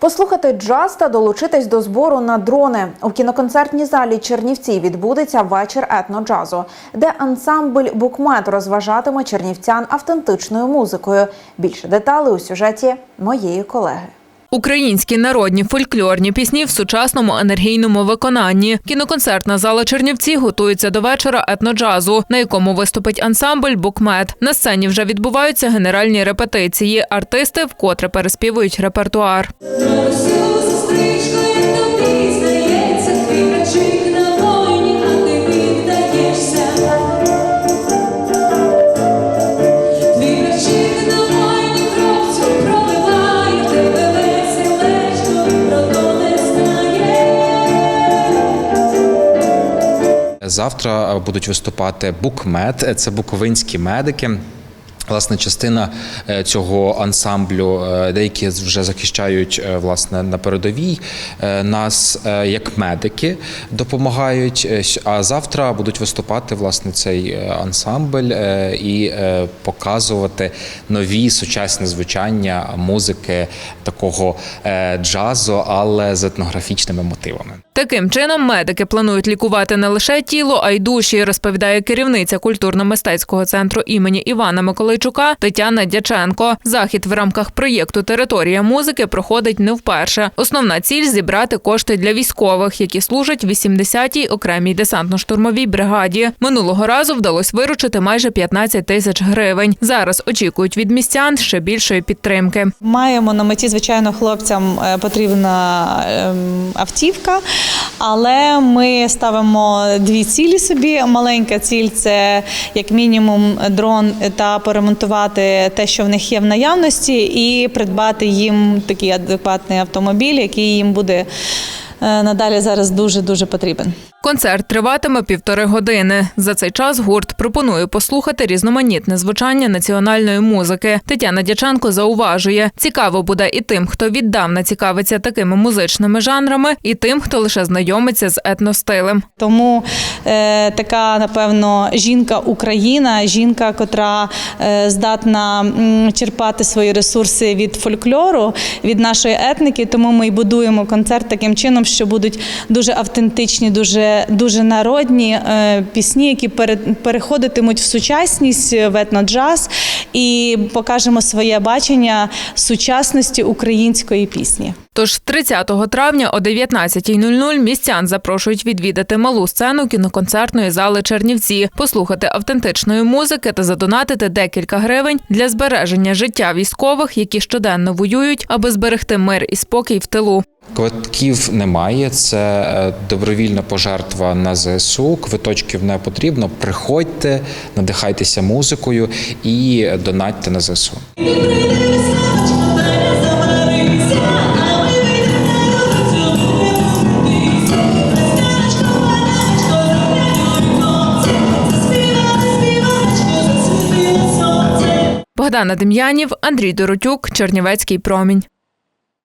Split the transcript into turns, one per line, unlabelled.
Послухати джаз та долучитись до збору на дрони у кіноконцертній залі Чернівці відбудеться вечір етноджазу, де ансамбль Букмет розважатиме чернівцян автентичною музикою. Більше деталей у сюжеті моєї колеги.
Українські народні фольклорні пісні в сучасному енергійному виконанні. Кіноконцертна зала Чернівці готується до вечора етноджазу, на якому виступить ансамбль Букмет. На сцені вже відбуваються генеральні репетиції. Артисти вкотре переспівують репертуар.
Завтра е, будуть виступати букмед, е, це буковинські медики. Власне, частина е, цього ансамблю, е, деякі вже захищають е, власне на передовій. Нас як медики допомагають. А завтра будуть виступати власне цей ансамбль і показувати нові сучасні звучання музики такого джазу, але з етнографічними мотивами.
Таким чином, медики планують лікувати не лише тіло, а й душі, розповідає керівниця культурно-мистецького центру імені Івана Миколайчука Тетяна Дяченко. Захід в рамках проєкту Територія музики проходить не вперше. Основна ціль зібрати кошти для військових, які служать в 80-й окремій десантно-штурмовій бригаді. Минулого разу вдалося виручити майже 15 тисяч гривень. Зараз очікують від містян ще більшої підтримки.
Маємо на меті, звичайно, хлопцям е, потрібна ем, автівка, але ми ставимо дві цілі собі. Маленька ціль це як мінімум дрон та поремонтувати те, що в них є в наявності, і придбати їм такий адекватний автомобіль, який їм буде е, надалі зараз дуже дуже потрібен.
Концерт триватиме півтори години. За цей час гурт пропонує послухати різноманітне звучання національної музики. Тетяна Дяченко зауважує, цікаво буде і тим, хто віддавна цікавиться такими музичними жанрами, і тим, хто лише знайомиться з етностилем.
Тому е, така, напевно, жінка-Україна, жінка, котра е, здатна черпати свої ресурси від фольклору, від нашої етники. Тому ми й будуємо концерт таким чином, що будуть дуже автентичні, дуже, дуже народні е, пісні, які пере, переходитимуть в сучасність в етноджаз, і покажемо своє бачення сучасності української пісні.
Тож 30 травня о 19.00 містян запрошують відвідати малу сцену кіноконцертної зали Чернівці, послухати автентичної музики та задонатити декілька гривень для збереження життя військових, які щоденно воюють, аби зберегти мир і спокій в тилу.
Квитків немає, це е, добровільна пожертва на ЗСУ. Квиточків не потрібно. Приходьте, надихайтеся музикою і донатьте на ЗСУ.
Богдана Дем'янів, Андрій Доротюк, Чернівецький промінь.